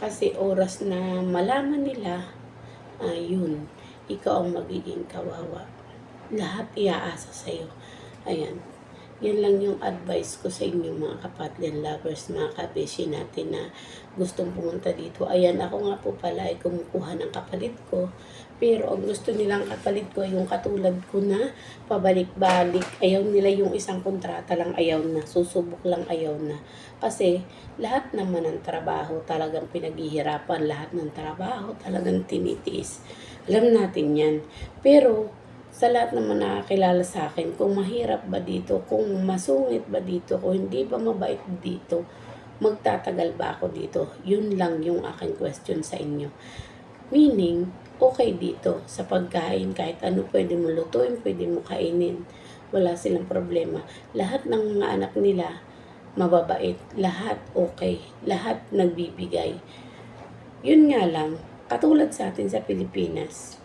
Kasi oras na malaman nila, ayun, ikaw ang magiging kawawa. Lahat iaasa sa'yo. Ayan. Yan lang yung advice ko sa inyo mga kapatid lovers, mga kabeshi natin na gustong pumunta dito. Ayan, ako nga po pala ay kumukuha ng kapalit ko. Pero ang gusto nilang kapalit ko yung katulad ko na pabalik-balik. Ayaw nila yung isang kontrata lang ayaw na. Susubok lang ayaw na. Kasi lahat naman ng trabaho talagang pinaghihirapan. Lahat ng trabaho talagang tinitiis. Alam natin yan. Pero sa lahat naman nakakilala sa akin, kung mahirap ba dito, kung masungit ba dito, kung hindi ba mabait dito, magtatagal ba ako dito? Yun lang yung aking question sa inyo. Meaning, okay dito sa pagkain, kahit ano pwede mo lutuin, pwede mo kainin. Wala silang problema. Lahat ng mga anak nila, mababait. Lahat okay. Lahat nagbibigay. Yun nga lang, katulad sa atin sa Pilipinas,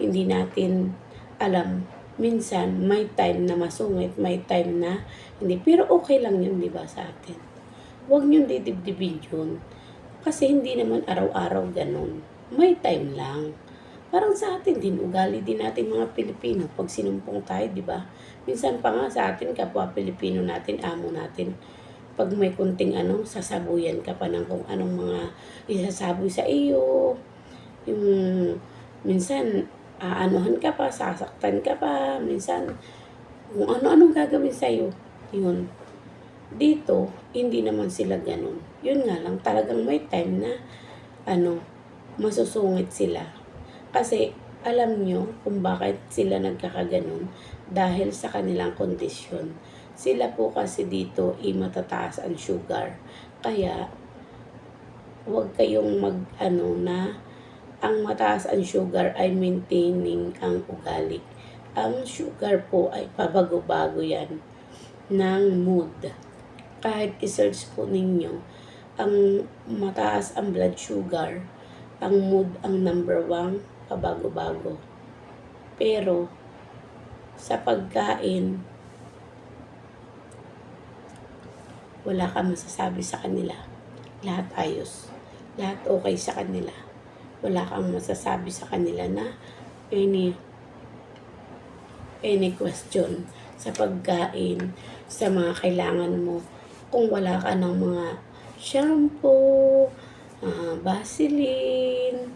hindi natin alam, minsan may time na masungit, may time na hindi. Pero okay lang yun, di ba, sa atin. Huwag niyong didibdibin yun. Kasi hindi naman araw-araw ganun. May time lang. Parang sa atin din, ugali din natin mga Pilipino pag sinumpong tayo, di ba? Minsan pa nga sa atin, kapwa Pilipino natin, amo natin, pag may kunting ano, sasabuyan ka pa ng kung anong mga isasaboy sa iyo. Yung minsan, aanuhan ka pa, sasaktan ka pa, minsan, kung ano-anong gagawin sa'yo, yun. Dito, hindi naman sila ganun. Yun nga lang, talagang may time na, ano, masusungit sila. Kasi, alam nyo kung bakit sila nagkakaganon dahil sa kanilang kondisyon. Sila po kasi dito, i matataas ang sugar. Kaya, huwag kayong mag, ano, na, ang mataas ang sugar ay maintaining ang ugali. Ang sugar po ay pabago-bago yan ng mood. Kahit i-search po ninyo, ang mataas ang blood sugar, ang mood ang number one, pabago-bago. Pero, sa pagkain, wala ka masasabi sa kanila. Lahat ayos. Lahat okay sa kanila wala kang masasabi sa kanila na any any question sa pagkain, sa mga kailangan mo. Kung wala ka ng mga shampoo, uh, Vaseline,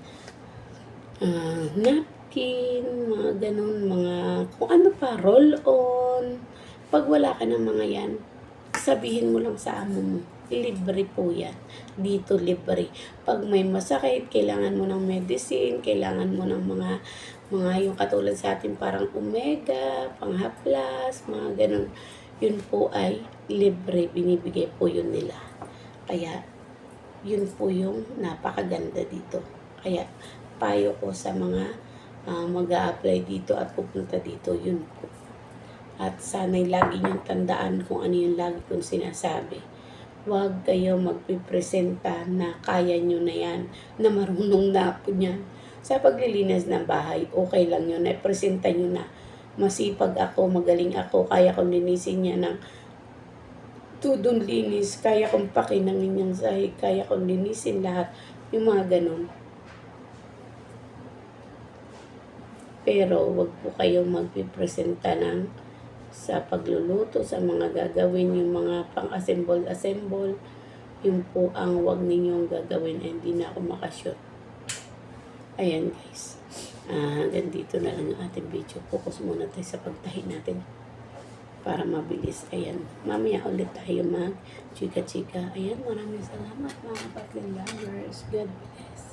uh, napkin, mga ganun, mga kung ano pa, roll-on. Pag wala ka ng mga yan, sabihin mo lang sa amo mo libre po yan. Dito libre. Pag may masakit, kailangan mo ng medicine, kailangan mo ng mga mga yung katulad sa atin parang omega, panghaplas, mga ganun. Yun po ay libre. Binibigay po yun nila. Kaya, yun po yung napakaganda dito. Kaya, payo ko sa mga uh, mag apply dito at pupunta dito, yun po. At sana'y lagi niyong tandaan kung ano yung lagi kong sinasabi Huwag kayo magpipresenta na kaya nyo na yan, na marunong na ako niyan. Sa paglilinis ng bahay, okay lang yun. Ipresenta nyo na masipag ako, magaling ako, kaya kong linisin niya ng tudong linis, kaya kong pakinangin yung sahig, kaya kong linisin lahat. Yung mga ganun. Pero wag po kayong magpipresenta ng sa pagluluto, sa mga gagawin, yung mga pang-assemble-assemble, yun po ang wag ninyong gagawin and hindi na ako makashoot. Ayan guys. Ah, hanggang dito na lang ang ating video. Focus muna tayo sa pagtahi natin para mabilis. Ayan. Mamaya ulit tayo mag chika-chika. Ayan. Maraming salamat mga kapatid lovers. God bless.